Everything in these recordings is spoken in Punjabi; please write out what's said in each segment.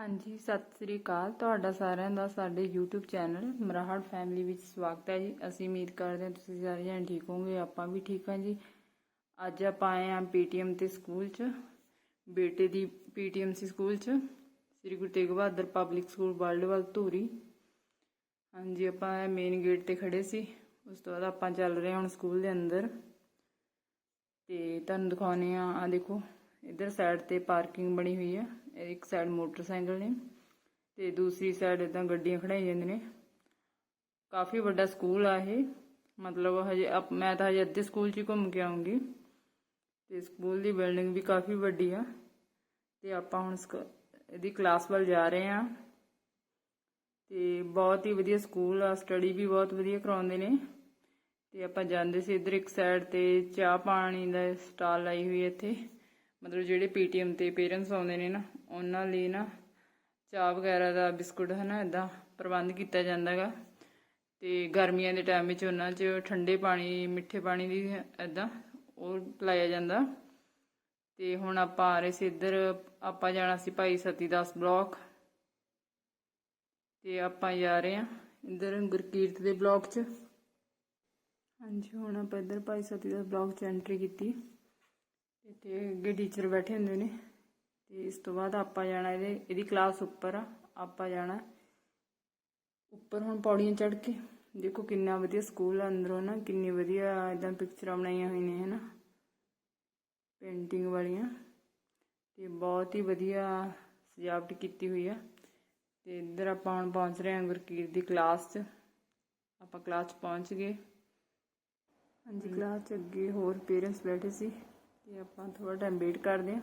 ਹਾਂਜੀ, ਸਤਿ ਸ੍ਰੀ ਅਕਾਲ। ਤੁਹਾਡਾ ਸਾਰਿਆਂ ਦਾ, ਸਾਡੇ YouTube ਚੈਨਲ ਮਰਾਹੜ ਫੈਮਿਲੀ ਵਿੱਚ ਸਵਾਗਤ ਹੈ ਜੀ। ਅਸੀਂ ਉਮੀਦ ਕਰਦੇ ਹਾਂ ਤੁਸੀਂ ਸਾਰੇ ਜਣੇ ਠੀਕ ਹੋਵੋਗੇ, ਆਪਾਂ ਵੀ ਠੀਕ ਹਾਂ ਜੀ। ਅੱਜ ਆਪਾਂ ਆਏ ਹਾਂ ਪੀਟੀਐਮ ਤੇ ਸਕੂਲ 'ਚ। ਬੇਟੇ ਦੀ ਪੀਟੀਐਮ ਸੀ ਸਕੂਲ 'ਚ। ਸ੍ਰੀ ਗੁਰੂ ਤੇਗ ਬਹਾਦਰ ਪਬਲਿਕ ਸਕੂਲ ਵਰਲਡਵਲ ਧੂਰੀ। ਹਾਂਜੀ, ਆਪਾਂ ਮੇਨ ਗੇਟ ਤੇ ਖੜੇ ਸੀ। ਉਸ ਤੋਂ ਬਾਅਦ ਆਪਾਂ ਚੱਲ ਰਹੇ ਹਾਂ ਹੁਣ ਸਕੂਲ ਦੇ ਅੰਦਰ। ਤੇ ਤੁਹਾਨੂੰ ਦਿਖਾਉਨੇ ਆ ਆ ਦੇਖੋ। ਇਧਰ ਸਾਈਡ ਤੇ ਪਾਰਕਿੰਗ ਬਣੀ ਹੋਈ ਆ। ਇੱਕ ਸਾਈਡ ਮੋਟਰਸਾਈਕਲ ਨੇ ਤੇ ਦੂਸਰੀ ਸਾਈਡ ਇਦਾਂ ਗੱਡੀਆਂ ਖੜਾਈ ਜਾਂਦੀਆਂ ਨੇ। ਕਾਫੀ ਵੱਡਾ ਸਕੂਲ ਆ ਇਹ। ਮਤਲਬ ਹਜੇ ਅਪ- ਮੈਂ ਤਾਂ ਹਜੇ ਅੱਧੇ ਸਕੂਲ 'ਚ ਹੀ ਘੁੰਮ ਕੇ ਆਉਂਗੀ ਤੇ ਸਕੂਲ ਦੀ ਬਿਲਡਿੰਗ ਵੀ ਕਾਫੀ ਵੱਡੀ ਆ। ਤੇ ਆਪਾਂ ਹੁਣ ਸਕ- ਇਹਦੀ ਕਲਾਸ ਵੱਲ ਜਾ ਰਹੇ ਆ। ਤੇ ਬਹੁਤ ਹੀ ਵਧੀਆ ਸਕੂਲ ਆ। ਸਟੱਡੀ ਵੀ ਬਹੁਤ ਵਧੀਆ ਕਰਾਉਂਦੇ ਨੇ। ਤੇ ਆਪਾਂ ਜਾਂਦੇ ਸੀ ਇਧਰ ਇੱਕ ਸਾਈਡ ਤੇ ਚਾਹ ਪਾਣੀ ਦਾ ਸਟਾਲ ਲਾਈ ਹੋਈ ਇੱਥੇ। ਮਤਲਬ ਜਿਹੜੇ ਪੀਟੀਐਮ ਤੇ ਪੇਰੈਂਟਸ ਆਉਂਦੇ ਨੇ ਨਾ, ਉਹਨਾਂ ਲਈ ਨਾ ਚਾਹ ਵਗੈਰਾ ਦਾ ਬਿਸਕੁਟ ਹਨਾ ਇਦਾਂ ਪ੍ਰਬੰਧ ਕੀਤਾ ਜਾਂਦਾਗਾ ਤੇ ਗਰਮੀਆਂ ਦੇ ਟਾਈਮ ਵਿੱਚ ਉਹਨਾਂ 'ਚ ਠੰਡੇ ਪਾਣੀ, ਮਿੱਠੇ ਪਾਣੀ ਦੀ ਇਦਾਂ ਉਹ ਪਿਲਾਇਆ ਜਾਂਦਾ। ਤੇ ਹੁਣ ਆਪਾਂ ਆ ਰਹੇ ਸੀ ਇੱਧਰ, ਆਪਾਂ ਜਾਣਾ ਸੀ ਭਾਈ ਸਤੀ ਦਾਸ ਬਲਾਕ। ਤੇ ਆਪਾਂ ਜਾ ਰਹੇ ਹਾਂ ਇੱਧਰ ਗੁਰਕੀਰਤ ਦੇ ਬਲਾਕ 'ਚ। ਹਾਂਜੀ, ਹੁਣ ਆਪਾਂ ਇੱਧਰ ਭਾਈ ਸਤੀ ਦਾਸ ਬਲਾਕ 'ਚ ਐਂਟਰੀ ਕੀਤੀ। ਇੱਥੇ ਅੱਗੇ ਟੀਚਰ ਬੈਠੇ ਹੁੰਦੇ ਨੇ। ਤੇ ਇਸ ਤੋਂ ਬਾਅਦ ਆਪਾਂ ਜਾਣਾ ਇਹਦੇ, ਇਹਦੀ ਕਲਾਸ ਉੱਪਰ ਆ, ਆਪਾਂ ਜਾਣਾ ਉੱਪਰ ਹੁਣ ਪੌੜੀਆਂ ਚੜ੍ਹ ਕੇ। ਦੇਖੋ ਕਿੰਨਾ ਵਧੀਆ ਸਕੂਲ ਆ ਅੰਦਰੋਂ ਨਾ, ਕਿੰਨੀ ਵਧੀਆ ਇਦਾਂ ਪਿਕਚਰਾਂ ਬਣਾਈਆਂ ਹੋਈਆਂ ਨੇ, ਹਨਾ। ਪੇਂਟਿੰਗ ਵਾਲੀਆਂ। ਤੇ ਬਹੁਤ ਹੀ ਵਧੀਆ ਸਜਾਵਟ ਕੀਤੀ ਹੋਈ ਆ। ਤੇ ਇੱਧਰ ਆਪਾਂ ਹੁਣ ਪਹੁੰਚ ਰਹੇ ਹਾਂ ਗੁਰਕੀਰ ਦੀ ਕਲਾਸ 'ਚ। ਆਪਾਂ ਕਲਾਸ 'ਚ ਪਹੁੰਚ ਗਏ। ਹਾਂਜੀ ਕਲਾਸ 'ਚ ਅੱਗੇ ਹੋਰ ਪੇਰੈਂਟਸ ਬੈਠੇ ਸੀ। ਤੇ ਆਪਾਂ ਥੋੜਾ ਟਾਈਮ ਵੇਟ ਕਰਦੇ ਹਾਂ।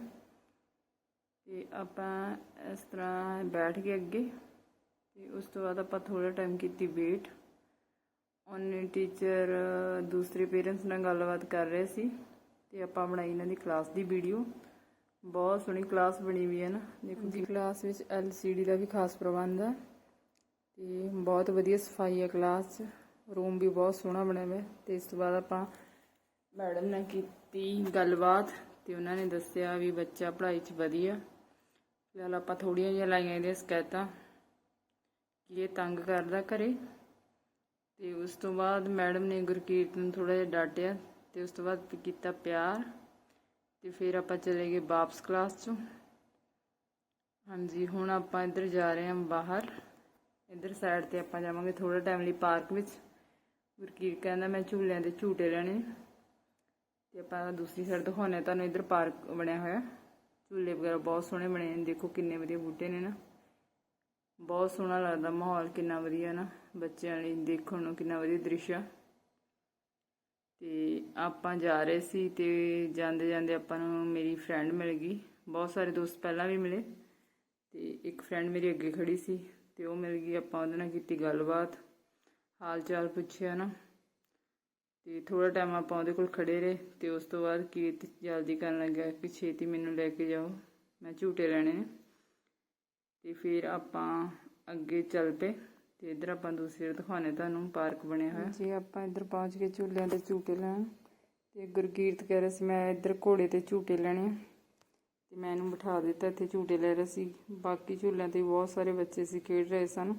ਤੇ ਆਪਾਂ ਇਸ ਤਰ੍ਹਾਂ ਬੈਠ ਗਏ ਅੱਗੇ। ਤੇ ਉਸ ਤੋਂ ਬਾਅਦ ਆਪਾਂ ਥੋੜਾ ਟਾਈਮ ਕੀਤੀ ਵੇਟ ਉਹਨੇ ਟੀਚਰ ਦੂਸਰੇ ਪੇਰੈਂਟਸ ਨਾਲ ਗੱਲਬਾਤ ਕਰ ਰਹੇ ਸੀ। ਤੇ ਆਪਾਂ ਬਣਾਈ ਇਹਨਾਂ ਦੀ ਕਲਾਸ ਦੀ ਵੀਡੀਓ ਬਹੁਤ ਸੋਹਣੀ ਕਲਾਸ ਬਣੀ ਹੋਈ ਹੈ ਨਾ। ਦੇਖੋ ਜੀ ਕਲਾਸ ਵਿੱਚ LCD ਦਾ ਵੀ ਖਾਸ ਪ੍ਰਬੰਧ ਹੈ। ਤੇ ਬਹੁਤ ਵਧੀਆ ਸਫ਼ਾਈ ਹੈ ਕਲਾਸ 'ਚ। ਰੂਮ ਵੀ ਬਹੁਤ ਸੋਹਣਾ ਬਣਿਆ ਹੋਇਆ ਤੇ ਇਸ ਤੋਂ ਬਾਅਦ ਆਪਾਂ ਮੈਡਮ ਨੇ ਕੀਤੀ ਗੱਲਬਾਤ ਤੇ ਉਹਨਾਂ ਨੇ ਦੱਸਿਆ ਵੀ ਬੱਚਾ ਪੜ੍ਹਾਈ 'ਚ ਵਧੀਆ। ਫਿਲਹਾਲ ਆਪਾਂ ਥੋੜੀਆਂ ਜਿਹੀਆਂ ਲਾਈਆਂ ਇਹਦੀਆਂ ਸ਼ਿਕਾਇਤਾਂ ਕਿ ਇਹ ਤੰਗ ਕਰਦਾ ਘਰੇ। ਤੇ ਉਸ ਤੋਂ ਬਾਅਦ ਮੈਡਮ ਨੇ ਗੁਰਕੀਰਤ ਨੂੰ ਥੋੜਾ ਜਿਹਾ ਡਾਂਟਿਆ ਤੇ ਉਸ ਤੋਂ ਬਾਅਦ ਕੀਤਾ ਪਿਆਰ। ਤੇ ਫਿਰ ਆਪਾਂ ਚਲੇ ਗਏ ਵਾਪਸ ਕਲਾਸ 'ਚੋਂ। ਹਾਂਜੀ, ਹੁਣ ਆਪਾਂ ਇੱਧਰ ਜਾ ਰਹੇ ਹਾਂ ਬਾਹਰ। ਇੱਧਰ ਸਾਈਡ ਤੇ ਆਪਾਂ ਜਾਵਾਂਗੇ ਥੋੜਾ ਟਾਈਮ ਲਈ ਪਾਰਕ ਵਿੱਚ। ਗੁਰਕੀਰਤ ਕਹਿੰਦਾ ਮੈਂ ਝੂਲਿਆਂ ਦੇ ਝੂਟੇ ਲੈਣੇ। ਤੇ ਆਪਾਂ ਦੂਸਰੀ ਸਾਈਡ ਦਿਖਾਉਂਦੇ ਤੁਹਾਨੂੰ ਇੱਧਰ ਪਾਰਕ ਬਣਿਆ ਹੋਇਆ। ਝੂਲੇ ਵਗੈਰਾ ਬਹੁਤ ਸੋਹਣੇ ਬਣੇ ਨੇ, ਦੇਖੋ ਕਿੰਨੇ ਵਧੀਆ ਬੂਟੇ ਨੇ ਨਾ। ਬਹੁਤ ਸੋਹਣਾ ਲੱਗਦਾ ਮਾਹੌਲ, ਕਿੰਨਾ ਵਧੀਆ ਨਾ। ਬੱਚਿਆਂ ਲਈ ਦੇਖਣ ਨੂੰ ਕਿੰਨਾ ਵਧੀਆ ਦ੍ਰਿਸ਼ ਆ। ਤੇ ਆਪਾਂ ਜਾ ਰਹੇ ਸੀ ਤੇ ਜਾਂਦੇ ਜਾਂਦੇ ਆਪਾਂ ਨੂੰ ਮੇਰੀ ਫਰੈਂਡ ਮਿਲ ਗਈ। ਬਹੁਤ ਸਾਰੇ ਦੋਸਤ ਪਹਿਲਾਂ ਵੀ ਮਿਲੇ। ਤੇ ਇੱਕ ਫਰੈਂਡ ਮੇਰੀ ਅੱਗੇ ਖੜੀ ਸੀ ਤੇ ਉਹ ਮਿਲ ਗਈ, ਆਪਾਂ ਉਹਦੇ ਨਾਲ ਕੀਤੀ ਗੱਲਬਾਤ। ਹਾਲ ਚਾਲ ਪੁੱਛਿਆ ਨਾ। ਤੇ ਥੋੜਾ ਟਾਈਮ ਆਪਾਂ ਉਹਦੇ ਕੋਲ ਖੜੇ ਰਹੇ ਤੇ ਉਸ ਤੋਂ ਬਾਅਦ ਕੀਰਤ ਜਲਦੀ ਕਰਨ ਲੱਗਾ ਕਿ ਛੇਤੀ ਮੈਨੂੰ ਲੈ ਕੇ ਜਾਓ, ਮੈਂ ਝੂਟੇ ਲੈਣੇ ਨੇ। ਤੇ ਫਿਰ ਆਪਾਂ ਅੱਗੇ ਚੱਲ ਪਏ ਤੇ ਇਧਰ ਆਪਾਂ ਦੂਸਰੇ ਦਿਖਾਉਣੇ ਤੁਹਾਨੂੰ ਪਾਰਕ ਬਣਿਆ ਹੋਇਆ। ਜੀ ਆਪਾਂ ਇੱਧਰ ਪਹੁੰਚ ਕੇ ਝੂਲਿਆਂ ਤੇ ਝੂਟੇ ਲੈਣ। ਤੇ ਗੁਰਕੀਰਤ ਕਹਿ ਰਿਹਾ ਸੀ, ਮੈਂ ਇੱਧਰ ਘੋੜੇ ਤੇ ਝੂਟੇ ਲੈਣੇ ਆ। ਤੇ ਮੈਂ ਇਹਨੂੰ ਬਿਠਾ ਦਿੱਤਾ, ਇੱਥੇ ਝੂਟੇ ਲੈ ਰਿਹਾ ਸੀ। ਬਾਕੀ ਝੂਲਿਆਂ ਤੇ ਬਹੁਤ ਸਾਰੇ ਬੱਚੇ ਸੀ, ਖੇਡ ਰਹੇ ਸਨ।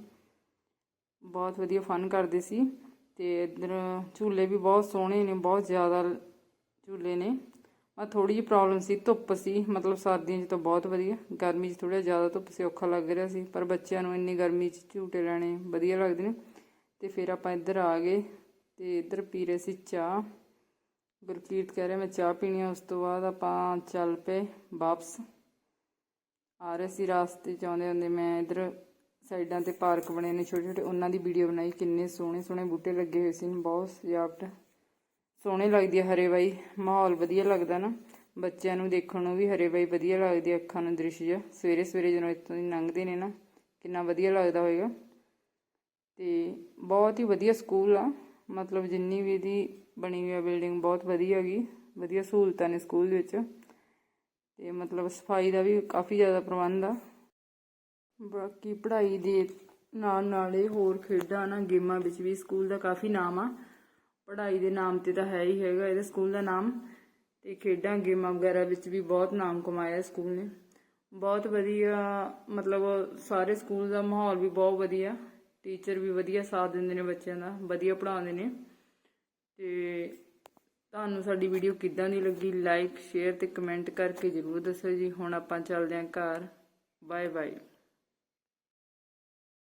ਬਹੁਤ ਵਧੀਆ ਫਨ ਕਰਦੇ ਸੀ। ਤੇ ਇੱਧਰ ਝੂਲੇ ਵੀ ਬਹੁਤ ਸੋਹਣੇ ਨੇ, ਬਹੁਤ ਜ਼ਿਆਦਾ ਝੂਲੇ ਨੇ। ਆ ਥੋੜੀ ਜਿਹੀ ਪ੍ਰੋਬਲਮ ਸੀ, ਧੁੱਪ ਸੀ, ਮਤਲਬ ਸਰਦੀਆਂ 'ਚ ਤਾਂ ਬਹੁਤ ਵਧੀਆ, ਗਰਮੀ 'ਚ ਥੋੜਾ ਜ਼ਿਆਦਾ ਧੁੱਪ ਸੀ ਔਖਾ ਲੱਗ ਰਿਹਾ ਸੀ, ਪਰ ਬੱਚਿਆਂ ਨੂੰ ਇੰਨੀ ਗਰਮੀ 'ਚ ਝੂਟੇ ਲੈਣੇ ਵਧੀਆ ਲੱਗਦੇ ਨੇ। ਤੇ ਫਿਰ ਆਪਾਂ ਇੱਧਰ ਆ ਗਏ ਤੇ ਇੱਧਰ ਪੀ ਰਹੇ ਸੀ ਚਾਹ। ਗੁਰਕੀਰਤ ਕਹਿ ਰਿਹਾ, ਮੈਂ ਚਾਹ ਪੀਣੀ ਆ। ਉਸ ਤੋਂ ਬਾਅਦ ਆਪਾਂ ਚੱਲ ਪਏ ਵਾਪਸ। ਆ ਰਹੇ ਸੀ ਰਾਸਤੇ 'ਚ ਆਉਂਦੇ ਹੁੰਦੇ ਮੈਂ ਇੱਧਰ ਸਾਈਡਾਂ ਤੇ ਪਾਰਕ ਬਣੇ ਨੇ ਛੋਟੇ ਛੋਟੇ, ਉਹਨਾਂ ਦੀ ਵੀਡੀਓ ਬਣਾਈ, ਕਿੰਨੇ ਸੋਹਣੇ ਸੋਹਣੇ ਬੂਟੇ ਲੱਗੇ ਹੋਏ ਸੀ ਬਹੁਤ ਸਜਾਵਟ। ਸੋਹਣੇ ਲੱਗਦੀ ਹੈ ਹਰੇ ਬਾਈ ਮਾਹੌਲ ਵਧੀਆ ਲੱਗਦਾ ਨਾ। ਬੱਚਿਆਂ ਨੂੰ ਦੇਖਣ ਨੂੰ ਵੀ ਹਰੇ ਬਾਈ ਵਧੀਆ ਲੱਗਦੀ ਹੈ ਅੱਖਾਂ ਨੂੰ ਦ੍ਰਿਸ਼ ਜਿਹਾ। ਸਵੇਰੇ ਸਵੇਰੇ ਜਦੋਂ ਇੱਥੋਂ ਦੀ ਲੰਘਦੇ ਨੇ ਨਾ, ਕਿੰਨਾ ਵਧੀਆ ਲੱਗਦਾ ਹੋਏਗਾ। ਤੇ ਬਹੁਤ ਹੀ ਵਧੀਆ ਸਕੂਲ ਆ। ਮਤਲਬ ਜਿੰਨੀ ਵੀ ਇਹਦੀ ਬਣੀ ਹੋਈ ਆ ਬਿਲਡਿੰਗ, ਬਹੁਤ ਵਧੀਆ ਹੈਗੀ। ਵਧੀਆ ਸਹੂਲਤਾਂ ਨੇ ਸਕੂਲ ਵਿੱਚ। ਤੇ ਮਤਲਬ ਸਫ਼ਾਈ ਦਾ ਵੀ ਕਾਫੀ ਜ਼ਿਆਦਾ ਪ੍ਰਬੰਧ ਆ। ਬਾਕੀ ਪੜ੍ਹਾਈ ਦੇ ਨਾਲ ਨਾਲ ਇਹ ਹੋਰ ਖੇਡਾਂ ਨਾ, ਗੇਮਾਂ ਵਿੱਚ ਵੀ ਸਕੂਲ ਦਾ ਕਾਫੀ ਨਾਮ ਆ। ਪੜ੍ਹਾਈ ਦੇ ਨਾਮ ਤੇ ਤਾਂ ਹੈ ਹੀ ਹੈਗਾ, ਇਹਦੇ ਸਕੂਲ ਦਾ ਨਾਮ। ਤੇ ਖੇਡਾਂ, ਗੇਮਾਂ ਵਗੈਰਾ ਵਿੱਚ ਵੀ ਬਹੁਤ ਨਾਮ ਕਮਾਇਆ ਸਕੂਲ ਨੇ। ਬਹੁਤ ਵਧੀਆ, ਮਤਲਬ ਸਾਰੇ ਸਕੂਲ ਦਾ ਮਾਹੌਲ ਵੀ ਬਹੁਤ ਵਧੀਆ। ਟੀਚਰ ਵੀ ਵਧੀਆ ਸਾਥ ਦਿੰਦੇ ਨੇ ਬੱਚਿਆਂ ਦਾ, ਵਧੀਆ ਪੜ੍ਹਾਉਂਦੇ ਨੇ। ਤੇ ਤੁਹਾਨੂੰ ਸਾਡੀ ਵੀਡੀਓ ਕਿੱਦਾਂ ਦੀ ਲੱਗੀ, ਲਾਈਕ, ਸ਼ੇਅਰ ਤੇ ਕਮੈਂਟ ਕਰਕੇ ਜਰੂਰ ਦੱਸੋ ਜੀ। ਹੁਣ ਆਪਾਂ ਚੱਲਦੇ ਹਾਂ ਘਰ। Bye bye